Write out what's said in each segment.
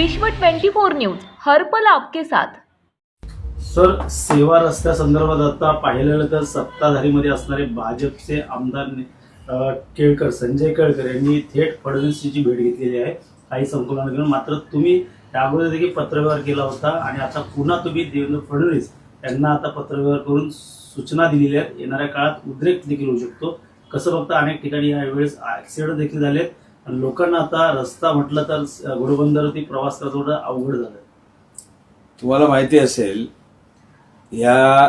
विश्व 24 न्यूज हरपल आपके साथ. सर सेवा रस्त्या संदर्भात आता पाहिलं तर सत्ताधारीमध्ये असणारे भाजपचे आमदार केळकर संजय केळकर यांनी थेट फडणवीसची भेट घेतलेली आहे. काही संकुलन मात्र तुम्ही त्या अगोदर देखील पत्रव्यवहार केला होता आणि आता पुन्हा तुम्ही देवेंद्र फडणवीस यांना आता पत्रव्यवहार करून सूचना दिलेल्या आहेत. येणाऱ्या काळात उद्रेक देखील होऊ शकतो. कसं बघता अनेक ठिकाणी यावेळेस ऍक्सिडेंट देखील झालेत. आणि लोकांना आता रस्ता म्हटलं तर घोडबंदरवरती प्रवास करायचं थोडं अवघड झालं. तुम्हाला माहिती असेल या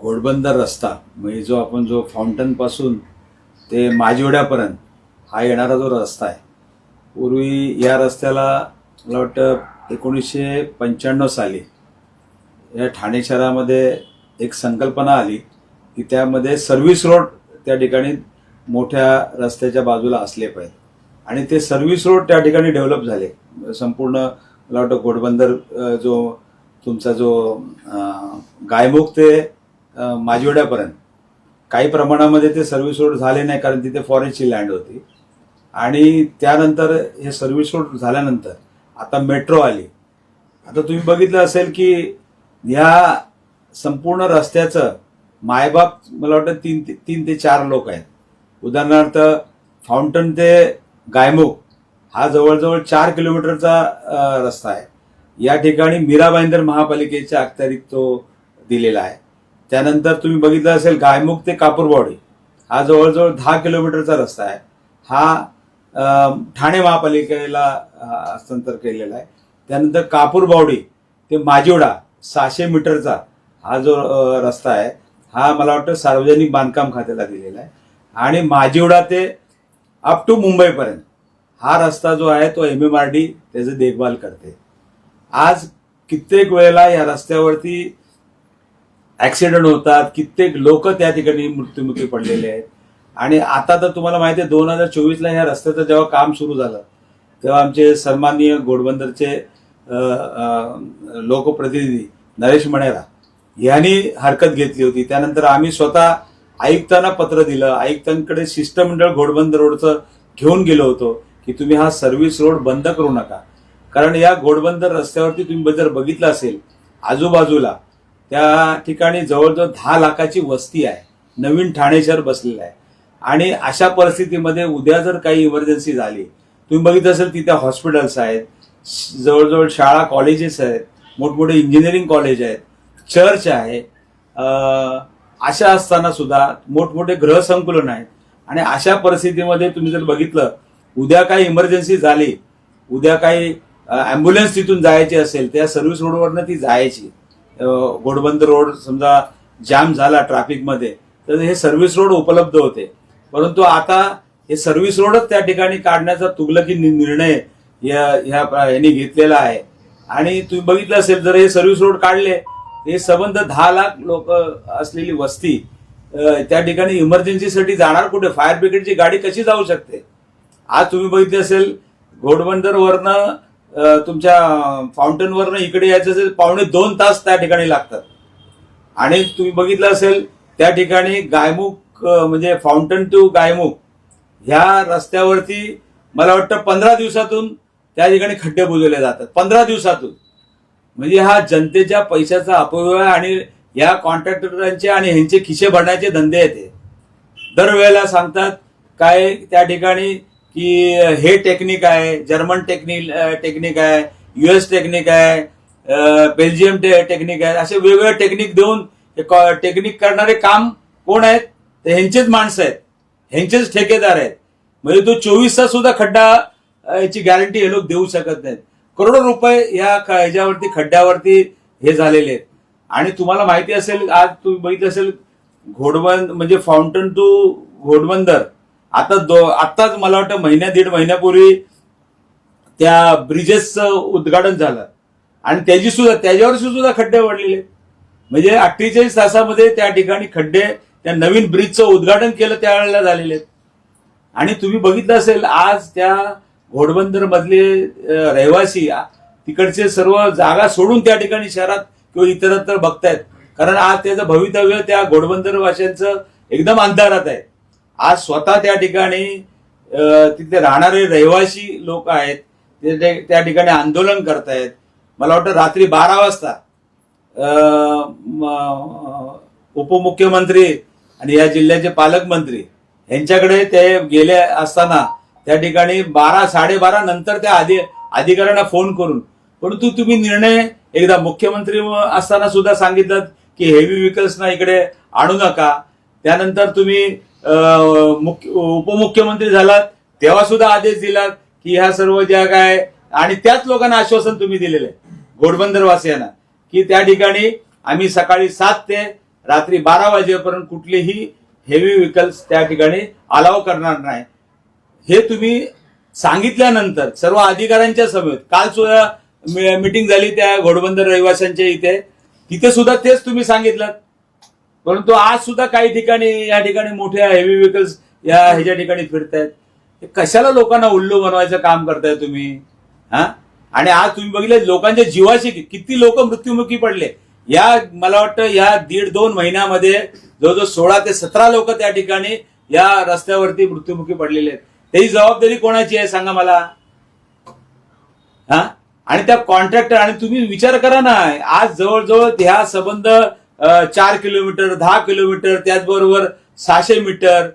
घोडबंदर रस्ता म्हणजे जो आपण जो फाउंटनपासून ते माजिवड्यापर्यंत हा येणारा जो रस्ता आहे पूर्वी या रस्त्याला मला वाटतं एकोणीसशे पंच्याण्णव साली या ठाणे शहरामध्ये एक संकल्पना आली की त्यामध्ये सर्व्हिस रोड त्या ठिकाणी मोठ्या रस्त्याच्या बाजूला असले पाहिजे. आणि ते सर्व्हिस रोड त्या ठिकाणी डेव्हलप झाले. संपूर्ण मला वाटतं घोडबंदर जो तुमचा जो गायमुख ते माजिवड्यापर्यंत काही प्रमाणामध्ये ते सर्व्हिस रोड झाले नाही कारण तिथे फॉरेस्टची लँड होती. आणि त्यानंतर हे सर्व्हिस रोड झाल्यानंतर आता मेट्रो आली. आता तुम्ही बघितलं असेल की ह्या संपूर्ण रस्त्याचं मायबाप मला वाटतं तीन ते तीन ते चार लोक आहेत. उदाहरणार्थ फाउंटन ते गायमुख हा जवळजवळ चार किलोमीटरचा रस्ता आहे. या ठिकाणी मीरा भाईंदर महापालिकेच्या अखत्यारीत तो दिलेला आहे. त्यानंतर तुम्ही बघितलं असेल गायमुख ते कापूरबावडी हा जवळजवळ दहा किलोमीटरचा रस्ता आहे. हा ठाणे महापालिकेला हस्तांतर केलेला आहे. त्यानंतर कापूरबावडी ते माजिवडा सहाशे मीटरचा हा जो रस्ता आहे हा मला वाटतं सार्वजनिक बांधकाम खात्याला दिलेला आहे. आणि माजिवडा ते अप टू मुंबईपर्यंत. हा रस्ता जो आहे तो एम एम आर डी त्याचं देखभाल करते. आज कित्येक वेळेला या रस्त्यावरती ऍक्सिडेंट होतात कित्येक लोक त्या ठिकाणी मृत्युमुखी पडलेले आहेत. आणि आता तर तुम्हाला माहिती आहे दोन हजार चोवीसला ह्या रस्त्याचं जेव्हा काम सुरू झालं तेव्हा आमचे सन्माननीय घोडबंदरचे लोकप्रतिनिधी नरेश मणेरा यांनी हरकत घेतली होती. त्यानंतर आम्ही स्वतः आयुक्तांना पत्र दिलं आयुक्तांकडे शिष्टमंडळ घोडबंद रोडचं घेऊन गेलो होतो की तुम्ही हा सर्व्हिस रोड बंद करू नका. कारण या घोडबंदर रस्त्यावरती तुम्ही जर बघितलं असेल आजूबाजूला त्या ठिकाणी जवळजवळ दहा लाखाची वस्ती आहे. नवीन ठाणे शहर बसलेलं आहे. आणि अशा परिस्थितीमध्ये उद्या जर काही इमर्जन्सी झाली तुम्ही बघितलं असेल तिथे हॉस्पिटल्स आहेत श- जवळजवळ शाळा कॉलेजेस आहेत मोठमोठे इंजिनिअरिंग कॉलेज आहेत चर्च आहे अशा असताना सुद्धा मोठमोठे गृहसंकुलन आहेत. आणि अशा परिस्थितीमध्ये तुम्ही जर बघितलं उद्या काही इमर्जन्सी झाली उद्या काही ॲम्ब्युलन्स तिथून जायची असेल त्या सर्व्हिस रोडवरनं ती जायची. घोडबंद रोड समजा जाम झाला ट्रॅफिकमध्ये तर हे सर्व्हिस रोड उपलब्ध होते. परंतु आता हे सर्व्हिस रोडच त्या ठिकाणी काढण्याचा तुगलकी निर्णय या ह्या यांनी घेतलेला आहे. आणि तुम्ही बघितलं असेल जर हे सर्व्हिस रोड काढले हे संबंध दहा लाख लोक असलेली वस्ती त्या ठिकाणी इमर्जन्सीसाठी जाणार कुठे? फायर ब्रिगेडची गाडी कशी जाऊ शकते? आज तुम्ही बघितली असेल घोडबंदरवरनं तुमच्या फाउंटनवरनं इकडे यायचं असेल पावणे दोन तास त्या ठिकाणी लागतात. आणि तुम्ही बघितलं असेल त्या ठिकाणी गायमुख म्हणजे फाउंटन टू गायमुख ह्या रस्त्यावरती मला वाटतं पंधरा दिवसातून त्या ठिकाणी खड्डे बुजवले जातात. पंधरा दिवसातून. म्हणजे हा जनतेच्या पैशाचा अपव्यय आणि या कॉन्ट्रॅक्टरांचे आणि ह्यांचे खिशे भरण्याचे धंदे आहेत हे. दरवेळेला सांगतात काय त्या ठिकाणी की हे टेक्निक आहे जर्मन टेक्निक टेक्निक आहे युएस टेक्निक आहे बेल्जियम टेक्निक आहे असे वेगवेगळे टेक्निक देऊन कॉ- टेक्निक करणारे काम कोण आहेत? ते ह्यांचेच माणसं आहेत. ह्यांचेच ठेकेदार आहेत. म्हणजे तो चोवीस तास सुद्धा खड्डा याची गॅरंटी हे लोक देऊ शकत नाहीत. करोडो रुपये या याच्यावरती ह्याच्यावरती खड्ड्यावरती हे झालेले आहेत. आणि तुम्हाला माहिती असेल आज तुम्ही बघितलं असेल घोडबंद म्हणजे फाउंटन टू घोडबंदर. आता दो आत्ताच मला वाटतं महिन्या दीड महिन्यापूर्वी त्या ब्रिजेसचं उद्घाटन झालं. आणि त्याची सुद्धा त्याच्यावर सुद्धा खड्डे पडलेले म्हणजे अठ्ठेचाळीस तासामध्ये त्या ठिकाणी खड्डे त्या नवीन ब्रिजचं उद्घाटन केलं त्यावेळेला झालेले आहेत. आणि तुम्ही बघितलं असेल आज त्या घोडबंदर मधले रहिवासी तिकडचे सर्व जागा सोडून त्या ठिकाणी शहरात किंवा इतरत्र बघतायत. कारण आज त्याचं भवितव्य त्या घोडबंदर वाशांचं एकदम अंधारात आहे. आज स्वतः त्या ठिकाणी तिथे राहणारे रहिवासी लोक आहेत ते त्या ठिकाणी आंदोलन करतायत. मला वाटतं रात्री बारा वाजता उपमुख्यमंत्री आणि या जिल्ह्याचे पालकमंत्री यांच्याकडे ते गेले असताना त्या ठिकाणी बारा साडेबारा नंतर त्या अधि अधिकाऱ्यांना फोन करून. परंतु तुम्ही निर्णय एकदा मुख्यमंत्री असताना सुद्धा सांगितलं की हेवी व्हेकल्सना इकडे आणू नका. त्यानंतर तुम्ही मुख्य- उपमुख्यमंत्री झालात तेव्हा सुद्धा आदेश दिलात की ह्या सर्व ज्या काय आणि त्याच लोकांना आश्वासन तुम्ही दिलेलं आहे घोडबंदरवासियांना की त्या ठिकाणी आम्ही सकाळी सात ते रात्री बारा वाजेपर्यंत कुठलेही हेवी व्हेकल्स त्या ठिकाणी अलाव करणार नाही. हे तुम्ही सांगितल्यानंतर सर्व अधिकाऱ्यांच्या समेत काल सुद्धा मिटिंग झाली त्या घोडबंदर रहिवाशांच्या इथे तिथे सुद्धा तेच तुम्ही सांगितलं. परंतु आज सुद्धा काही ठिकाणी या ठिकाणी मोठ्या हेवी व्हेकल्स या ह्याच्या ठिकाणी फिरतायत. कशाला लोकांना उल्लू बनवायचं काम करताय तुम्ही? हा? आणि आज तुम्ही बघितलं लोकांच्या जीवाशी किती लोक मृत्युमुखी पडले. या मला वाटतं या दीड दोन महिन्यामध्ये जवळजवळ सोळा ते सतरा लोक त्या ठिकाणी या रस्त्यावरती मृत्युमुखी पडलेले आहेत. त्याची जबाबदारी कोणाची आहे सांगा मला? हा? आणि त्या कॉन्ट्रॅक्टर आणि तुम्ही विचार करा ना आज जवळजवळ ह्या संबंध चार किलोमीटर दहा किलोमीटर त्याचबरोबर सहाशे मीटर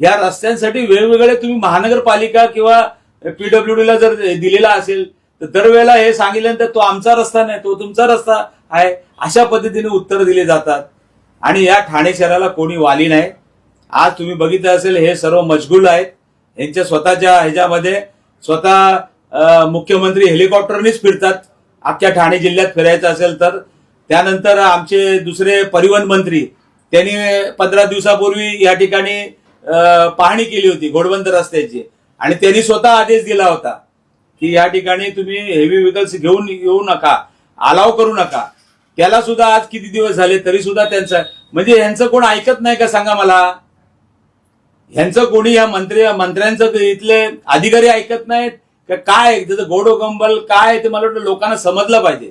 या रस्त्यांसाठी वेगवेगळे तुम्ही महानगरपालिका किंवा पीडब्ल्यूडी ला जर दिलेला असेल तर दरवेळेला हे सांगितल्यानंतर तो आमचा रस्ता नाही तो तुमचा रस्ता आहे अशा पद्धतीने उत्तर दिले जातात. आणि या ठाणे शहराला कोणी वाली नाही. आज तुम्ही बघितलं असेल हे सर्व मजगूल आहेत. यांच्या स्वतःच्या ह्याच्यामध्ये स्वतः मुख्यमंत्री हेलिकॉप्टरनेच फिरतात. अख्ख्या ठाणे जिल्ह्यात फिरायचं असेल तर. त्यानंतर आमचे दुसरे परिवहन मंत्री त्यांनी पंधरा दिवसापूर्वी या ठिकाणी पाहणी केली होती घोडबंद रस्त्याची. आणि त्यांनी स्वतः आदेश दिला होता की या ठिकाणी तुम्ही हेवी व्हेकल्स घेऊन येऊ नका अलाव करू नका. त्याला सुद्धा आज किती दिवस झाले तरी सुद्धा त्यांचं म्हणजे यांचं कोण ऐकत नाही का सांगा मला? ह्यांचं कोणी या मंत्री मंत्र्यांचं इथले अधिकारी ऐकत नाहीत? का काय? त्याचं गोडो गंबल काय? आहे ते मला वाटतं लोकांना समजलं पाहिजे.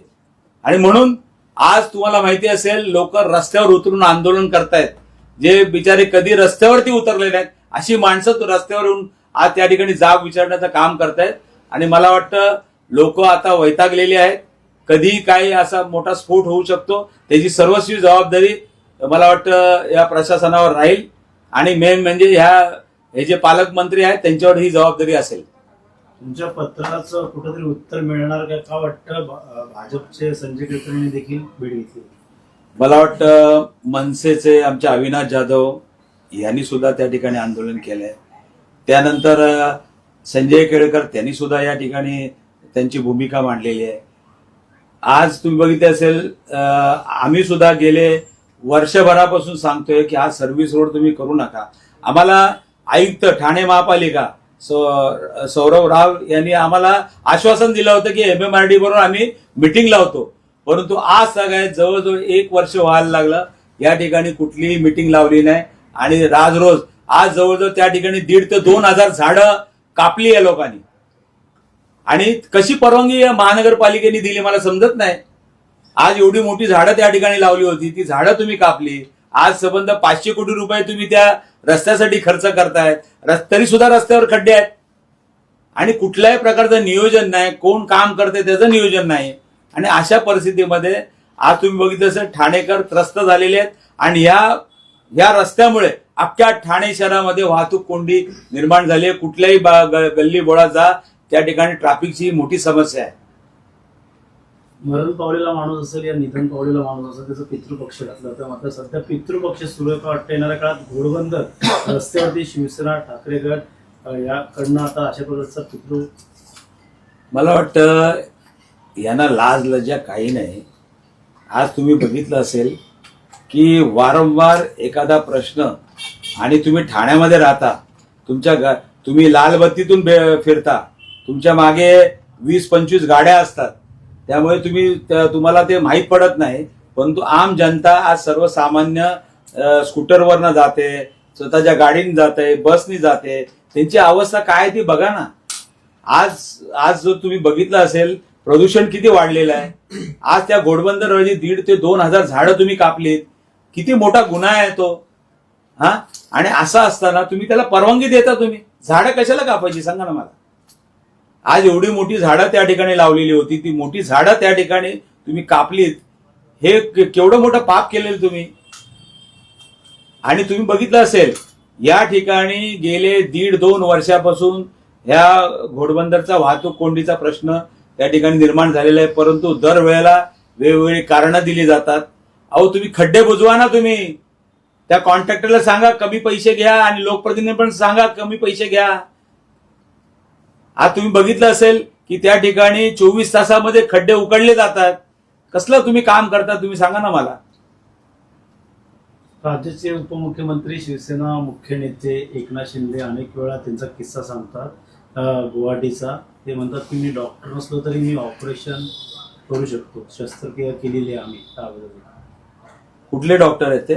आणि म्हणून आज तुम्हाला माहिती असेल लोक रस्त्यावर उतरून आंदोलन करतायत. जे बिचारे कधी रस्त्यावरती उतरले नाहीत अशी माणसं तो रस्त्यावर येऊन आज त्या ठिकाणी जाब विचारण्याचं काम करतायत. आणि मला वाटतं लोक आता वैतागलेली आहेत. कधी काही असा मोठा स्फोट होऊ शकतो. त्याची सर्वस्वी जबाबदारी मला वाटतं या प्रशासनावर राहील. आणि मेन म्हणजे ह्या हे जे पालकमंत्री आहेत त्यांच्यावर ही जबाबदारी असेल. तुमच्या पत्राचं कुठंतरी उत्तर मिळणार का? का वाटतं भाजपचे संजय केळकर यांनी देखील भेट घेतली? मला वाटतं मनसेचे आमचे अविनाश जाधव यांनी सुद्धा त्या ठिकाणी आंदोलन केलंय. त्यानंतर संजय केळकर त्यांनी सुद्धा या ठिकाणी त्यांची भूमिका मांडलेली आहे. आज तुम्ही बघितले असेल आम्ही सुद्धा गेले वर्षभरापासून सांगतोय की हा सर्व्हिस रोड तुम्ही करू नका. आम्हाला आयुक्त ठाणे महापालिका सौ- सौरव राव यांनी आम्हाला आश्वासन दिलं होतं की एमएमआरडी बरोबर आम्ही मिटिंग लावतो परंतु आज सगळ्यात जवळजवळ एक वर्ष व्हायला लागलं. या ठिकाणी कुठलीही मिटिंग लावली नाही. आणि राज रोज आज जवळजवळ त्या ठिकाणी दीड ते दोन हजार झाडं कापली या लोकांनी. आणि कशी परवानगी या महानगरपालिकेने दिली मला समजत नाही. आज एवढी मोठी झाडं त्या ठिकाणी लावली होती. ती झाडं तुम्ही कापली. आज संबंध पाचशे कोटी रुपये तुम्ही त्या रस्त्यासाठी खर्च करताय. तरी सुद्धा रस्त्यावर खड्डे आहेत. आणि कुठल्याही प्रकारचं नियोजन नाही. कोण काम करते त्याचं नियोजन नाही. आणि अशा परिस्थितीमध्ये आज तुम्ही बघितलं असेल ठाणेकर त्रस्त झालेले आहेत. आणि या या रस्त्यामुळे अख्ख्या ठाणे शहरामध्ये वाहतूक कोंडी निर्माण झाली आहे. कुठल्याही बा- गल्ली बोळा जा त्या ठिकाणी ट्रॅफिकची मोठी समस्या आहे. मरण पावलेला माणूस असेल या निधन पावलेला माणूस असेल त्याचं पितृपक्ष घातलं. तर मात्र सध्या पितृपक्ष सुरू आहे. वाटतं येणाऱ्या काळात घोडबंदर रस्त्यावरती शिवसेना ठाकरे गट याकडनं आता अशा प्रकारचा पितृ मला वाटतं यांना लाज लज्जा काही नाही. आज तुम्ही बघितलं असेल की वारंवार एखादा प्रश्न आणि तुम्ही ठाण्यामध्ये राहता तुमच्या गा- तुम्ही लालबत्तीतून फिरता तुमच्या मागे वीस पंचवीस गाड्या असतात. त्यामुळे तुम्ही तुम्हाला ते माहीत पडत नाही. परंतु आम जनता आज सर्वसामान्य स्कूटरवरनं जाते स्वतःच्या गाडीने जाते बसनी जाते. त्यांची अवस्था काय आहे ती बघा ना. आज आज जो तुम्ही बघितलं असेल प्रदूषण किती वाढलेलं आहे. आज त्या घोडबंदर रोजी दीड ते दोन हजार झाडं तुम्ही कापलीत. किती मोठा गुन्हा आहे तो. हा? आणि असं असताना तुम्ही त्याला परवानगी देता तुम्ही. झाडं कशाला कापायची? सांगा ना मला. आज एवढी मोठी झाडं त्या ठिकाणी लावलेली होती ती मोठी झाडं त्या ठिकाणी तुम्ही कापलीत हे केवढं मोठं पाप केलेलं तुम्ही. आणि तुम्ही बघितलं असेल या ठिकाणी गेले दीड दोन वर्षापासून ह्या घोडबंदरचा वाहतूक कोंडीचा प्रश्न त्या ठिकाणी निर्माण झालेला आहे परंतु दरवेळेला वेगवेगळी कारणं दिली जातात. अहो तुम्ही खड्डे बुजवा ना तुम्ही. त्या कॉन्ट्रॅक्टरला सांगा कमी पैसे घ्या आणि लोकप्रतिनिधी पण सांगा कमी पैसे घ्या. आज तुम्ही बघितलं असेल की त्या ठिकाणी चोवीस तासामध्ये खड्डे उकडले जातात. कसलं तुम्ही काम करता तुम्ही सांगा ना मला. राज्याचे उपमुख्यमंत्री शिवसेना मुख्य नेते एकनाथ शिंदे अनेक वेळा त्यांचा किस्सा सांगतात गुवाहाटीचा. ते म्हणतात की मी डॉक्टर नसलो तरी मी ऑपरेशन करू शकतो. शस्त्रक्रिया केलेली आहे आम्ही त्या अगोदर कुठले डॉक्टर आहेत ते?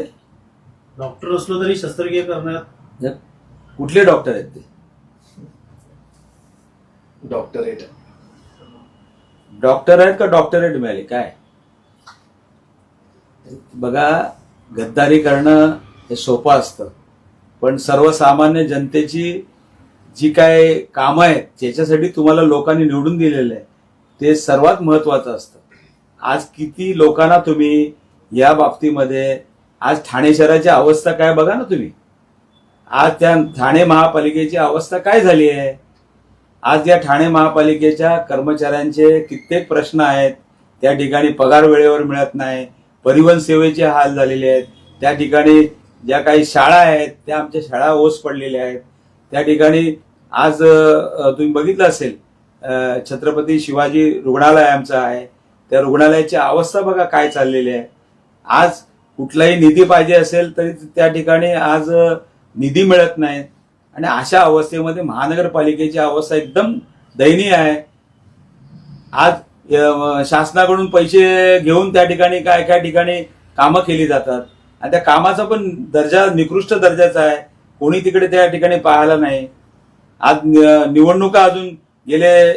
डॉक्टर असलो तरी शस्त्रक्रिया करण्यात कुठले डॉक्टर आहेत ते? डॉक्टरेट. डॉक्टर आहेत का डॉक्टरेट मिळाले? काय? बघा गद्दारी करणं हे सोपं असतं. पण सर्वसामान्य जनतेची जी काय कामं आहेत ज्याच्यासाठी तुम्हाला लोकांनी निवडून दिलेलं आहे ते सर्वात महत्वाचं असतं. आज किती लोकांना तुम्ही या बाबतीमध्ये आज ठाणे शहराची अवस्था काय बघा ना तुम्ही. आज त्या ठाणे महापालिकेची अवस्था काय झाली आहे? आज या ठाणे महापालिकेच्या कर्मचाऱ्यांचे कित्येक प्रश्न आहेत. त्या ठिकाणी पगार वेळेवर मिळत नाही. परिवहन सेवेचे हाल झालेले आहेत. त्या ठिकाणी ज्या काही शाळा आहेत त्या आमच्या शाळा ओस पडलेल्या आहेत. त्या ठिकाणी आज तुम्ही बघितलं असेल छत्रपती शिवाजी रुग्णालय आमचं आहे. त्या रुग्णालयाची अवस्था बघा काय चाललेली आहे. आज कुठलाही निधी पाहिजे असेल तरी त्या ठिकाणी आज निधी मिळत नाही. आणि अशा अवस्थेमध्ये महानगरपालिकेची अवस्था एकदम दयनीय आहे. आज शासनाकडून पैसे घेऊन त्या ठिकाणी काय काय ठिकाणी कामं केली जातात. आणि त्या कामाचा पण दर्जा निकृष्ट दर्जाचा आहे. कोणी तिकडे त्या ठिकाणी पाहायला नाही. आज निवडणुका अजून गेले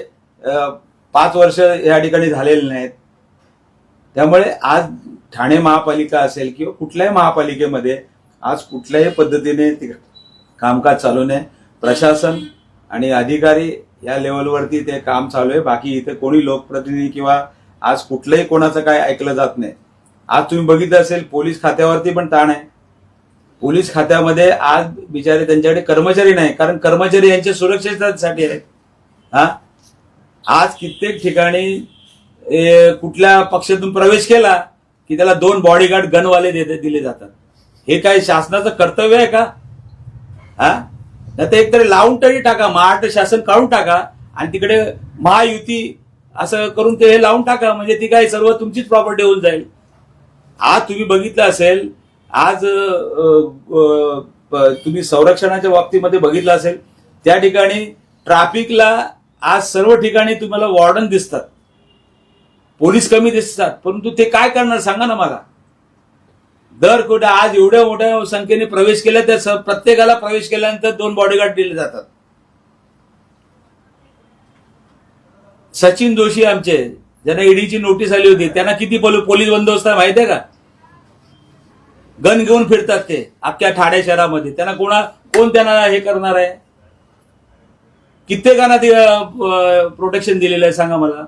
पाच वर्ष या ठिकाणी झालेले नाहीत. त्यामुळे आज ठाणे महापालिका असेल किंवा कुठल्याही महापालिकेमध्ये आज कुठल्याही पद्धतीने तिकडे कामकाज चालू नये. प्रशासन आणि अधिकारी या लेवलवरती ते काम चालू आहे. बाकी इथे कोणी लोकप्रतिनिधी किंवा आज कुठलंही कोणाचं काय ऐकलं जात नाही. आज तुम्ही बघितलं असेल पोलीस खात्यावरती पण ताण आहे. पोलीस खात्यामध्ये आज बिचारे त्यांच्याकडे कर्मचारी नाही कारण कर्मचारी यांच्या सुरक्षेसाठी आहेत. हा? आज कित्येक ठिकाणी कुठल्या पक्षातून प्रवेश केला की त्याला दोन बॉडीगार्ड गनवाले देते दिले जातात. हे काय शासनाचं कर्तव्य आहे का? हा? नाही तर एकतरी लावून तरी टाका महाराष्ट्र शासन काढून टाका आणि तिकडे महायुती असं करून ते हे लावून टाका म्हणजे ती काय सर्व तुमचीच प्रॉपर्टी होऊन जाईल. आज तुम्ही बघितलं असेल आज तुम्ही संरक्षणाच्या बाबतीमध्ये बघितलं असेल त्या ठिकाणी ट्रॅफिकला आज सर्व ठिकाणी तुम्हाला वॉर्डन दिसतात. पोलीस कमी दिसतात परंतु ते काय करणार सांगा ना मला. दर कुठे आज एवढ्या मोठ्या संख्येने प्रवेश केला तर प्रत्येकाला प्रवेश केल्यानंतर दोन बॉडीगार्ड दिले जातात. सचिन जोशी आमचे ज्यांना ईडीची नोटीस आली होती त्यांना किती पोल- पोलीस बंदोबस्त आहे माहितीये का? गन घेऊन फिरतात ते अख्ख्या ठाणे शहरामध्ये. त्यांना कोणा कोण त्यांना हे करणार आहे? कित्येकांना ते प्रोटेक्शन दिलेलं आहे सांगा मला.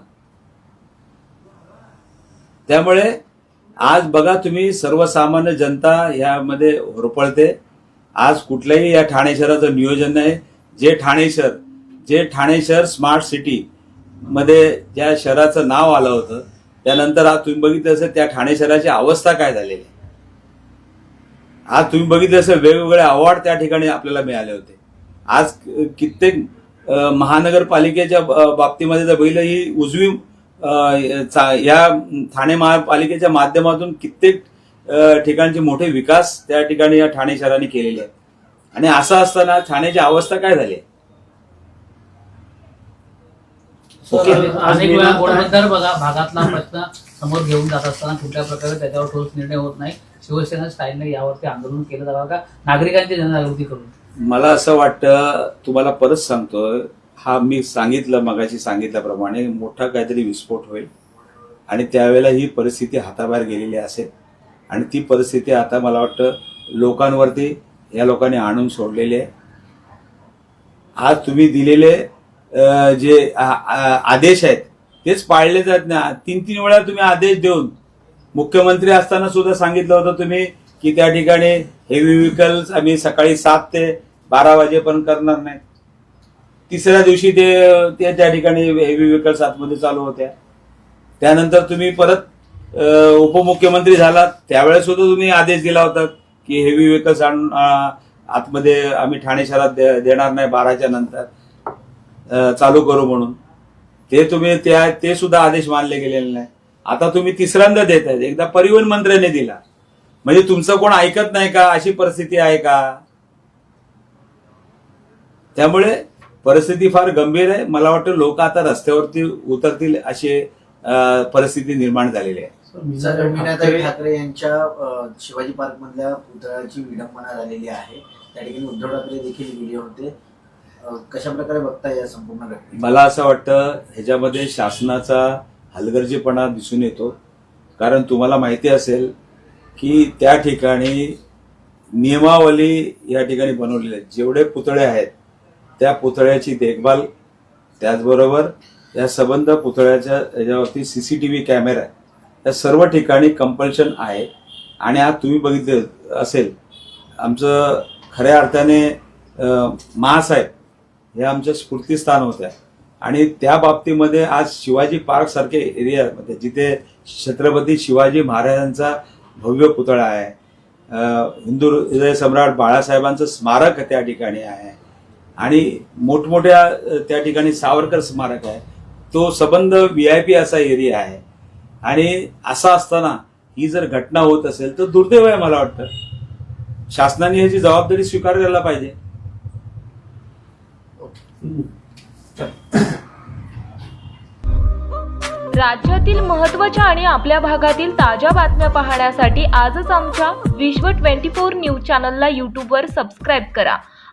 त्यामुळे आज बघा तुम्ही सर्वसामान्य जनता यामध्ये होरपळते. आज कुठल्याही या ठाणे शहराचं नियोजन नाही. जे ठाणे शहर जे ठाणे शहर स्मार्ट सिटी मध्ये ज्या शहराचं नाव आलं होतं त्यानंतर आज तुम्ही बघितलं असेल त्या ठाणे शहराची अवस्था काय झालेली आहे. आज तुम्ही बघितलं असेल वेगवेगळे अवॉर्ड त्या ठिकाणी आपल्याला मिळाले होते. आज कित्येक महानगरपालिकेच्या बाबतीमध्ये जर बघितलं ही उजवी या ठाणे महापालिकेच्या माध्यमातून कित्येक ठिकाणचे मोठे विकास त्या ठिकाणी या ठाणे शहराने केलेले आहेत. आणि असं असताना ठाण्याची अवस्था काय झाली. अनेक आज वेळा घोडबंदर बघा भागातला प्रश्न समोर घेऊन जात असताना कुठल्या प्रकारे त्याच्यावर ठोस निर्णय होत नाही. शिवसेना स्टाईलने यावरती आंदोलन केलं जावं का? नागरिकांची जनजागृती करून. मला असं वाटतं तुम्हाला परत सांगतोय हा मी सांगितलं मगाशी सांगितल्याप्रमाणे मोठा काहीतरी विस्फोट होईल. आणि त्यावेळेला ही परिस्थिती हाताबाहेर गेलेली असेल. आणि ती परिस्थिती आता मला वाटतं लोकांवरती या लोकांनी आणून सोडलेली आहे. आज तुम्ही दिलेले जे आदेश आहेत तेच पाळले जात ना तीन तीन वेळा तुम्ही आदेश देऊन मुख्यमंत्री असताना सुद्धा सांगितलं होतं तुम्ही की त्या ठिकाणी हेवी व्हेकल्स आम्ही सकाळी सात ते बारा वाजेपर्यंत करणार नाही. तिसऱ्या दिवशी ते त्या ठिकाणी हेवी व्हेकल्स आतमध्ये चालू होत्या. त्यानंतर तुम्ही परत उपमुख्यमंत्री झालात. त्यावेळेस सुद्धा तुम्ही आदेश दिला होता की हेवी व्हेकल्स आणून आतमध्ये आम्ही ठाणे शहरात दे- देणार नाही बाराच्या नंतर चालू करू म्हणून. ते तुम्ही त्या ते सुद्धा आदेश मानले गेलेले नाही. आता तुम्ही तिसऱ्यांदा देत आहेत. एकदा परिवहन मंत्र्याने दिला. म्हणजे तुमचं कोण ऐकत नाही का? अशी परिस्थिती आहे का? त्यामुळे परिस्थिती फार गंभीर आहे. मला वाटतं लोक आता रस्त्यावरती उतरतील अशी परिस्थिती निर्माण झालेली आहे. मीनाताई ठाकरे यांच्या शिवाजी पार्क मधल्या पुतळ्याची विडंबना झालेली आहे. त्या ठिकाणी उद्धव ठाकरे देखील गेले होते. कशा प्रकारे बघताय या संपूर्ण मला असं वाटतं ह्याच्यामध्ये शासनाचा हलगर्जीपणा दिसून येतो. कारण तुम्हाला माहिती असेल की त्या ठिकाणी नियमावली या ठिकाणी बनवलेली आहे जेवढे पुतळे आहेत त्या पुतळ्याची देखभाल त्याचबरोबर या संबंध पुतळ्याच्या याच्यावरती C C T V camera या सर्व ठिकाणी कंपल्शन आहे. आणि आज तुम्ही बघितलं असेल आमचं खऱ्या अर्थाने महासाहेब हे आमच्या स्फूर्तीस्थान होत्या. आणि त्या बाबतीमध्ये आज शिवाजी पार्क सारखे एरियामध्ये जिथे छत्रपती शिवाजी महाराजांचा भव्य पुतळा आहे हिंदू हृदय सम्राट बाळासाहेबांचं स्मारक त्या ठिकाणी आहे. आणि मोठमोठ्या त्या ठिकाणी सावरकर स्मारक आहे. तो संबंध व्ही आय पी असा एरिया आहे. आणि असा असताना ही जर घटना होत असेल तर दुर्दैव आहे मला वाटतं. शासनाने ह्याची जबाबदारी स्वीकारायला पाहिजे. राज्यातील महत्त्वाच्या आणि आपल्या भागातील ताज्या बातम्या पाहण्यासाठी आजच आमच्या विश्व 24 न्यूज चॅनलला यूट्यूबवर सबस्क्राईब करा.